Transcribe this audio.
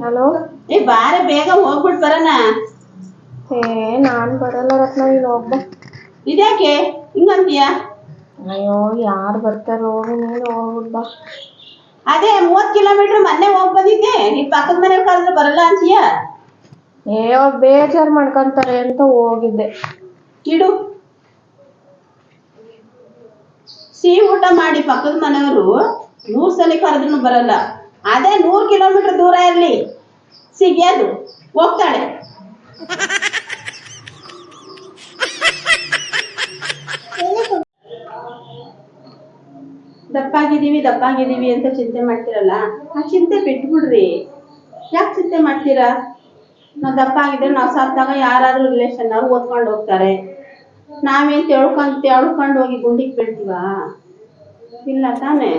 Hello? ಏ ಬಾರೆ ಬೇಗ ಹೋಗ್ಬಿಟ್ ಬರಣ ಏ ನಾನ್ ಬರಲ್ಲ ರತ್ನ ನೀನ್ ಹೋಗ್ಬಾ. ಇದ್ಯಾಕೆ? ಹಿಂಗಂತೀಯ? ಅಯ್ಯೋ ಯಾರು ಬರ್ತಾರೋ ನೀನು ಹೋಗ್ಬಿಟ್ ಬಾ. ಅದೇ ಮೂವತ್ ಕಿಲೋಮೀಟರ್ ಮೊನ್ನೆ ಹೋಗ್ ಬಂದಿದ್ದೆ. ನೀನ್ ಪಕ್ಕದ ಮನೆಯವ್ರು ಕರೆದ್ರೆ ಬರಲ್ಲ ಅಂತೀಯ? ಏ ಅವ್ರು ಬೇಜಾರ್ ಮಾಡ್ಕೊಂತಾರೆ ಅಂತ ಹೋಗಿದ್ದೆ. ಇಡು. ಸಿಹಿ ಊಟ ಮಾಡಿ ಪಕ್ಕದ ಮನೆಯವರು ನೂರ್ ಸಲ ಕರೆದ್ರು ಬರಲ್ಲ. ಅದೇ ನೂರ್ ಕಿಲೋಮೀಟರ್ ದೂರ ಇರ್ಲಿ. ಸಿಗ್ಯಾದು ಹೋಗ್ತಾಳೆ. ದಪ್ಪಾಗಿದ್ದೀವಿ ದಪ್ಪಾಗಿದ್ದೀವಿ ಅಂತ ಚಿಂತೆ ಮಾಡ್ತಿರಲ್ಲ? ಆ ಚಿಂತೆ ಬಿಟ್ಬಿಡ್ರಿ. ಯಾಕೆ ಚಿಂತೆ ಮಾಡ್ತೀರಾ? ನಾವು ದಪ್ಪ ಆಗಿದ್ರೆ ನಾವು ಸತ್ತಾಗ ಯಾರಾದ್ರೂ ರಿಲೇಷನ್ ಅವ್ರು ಓದ್ಕೊಂಡು ಹೋಗ್ತಾರೆ. ನಾವೇನ್ ತೆಳ್ಕೊಂಡು, ತಿಳ್ಕೊಂಡು ಹೋಗಿ ಗುಂಡಿಗೆ ಬೀಳ್ತೀವಾ ಇಲ್ಲ ತಾನೇ.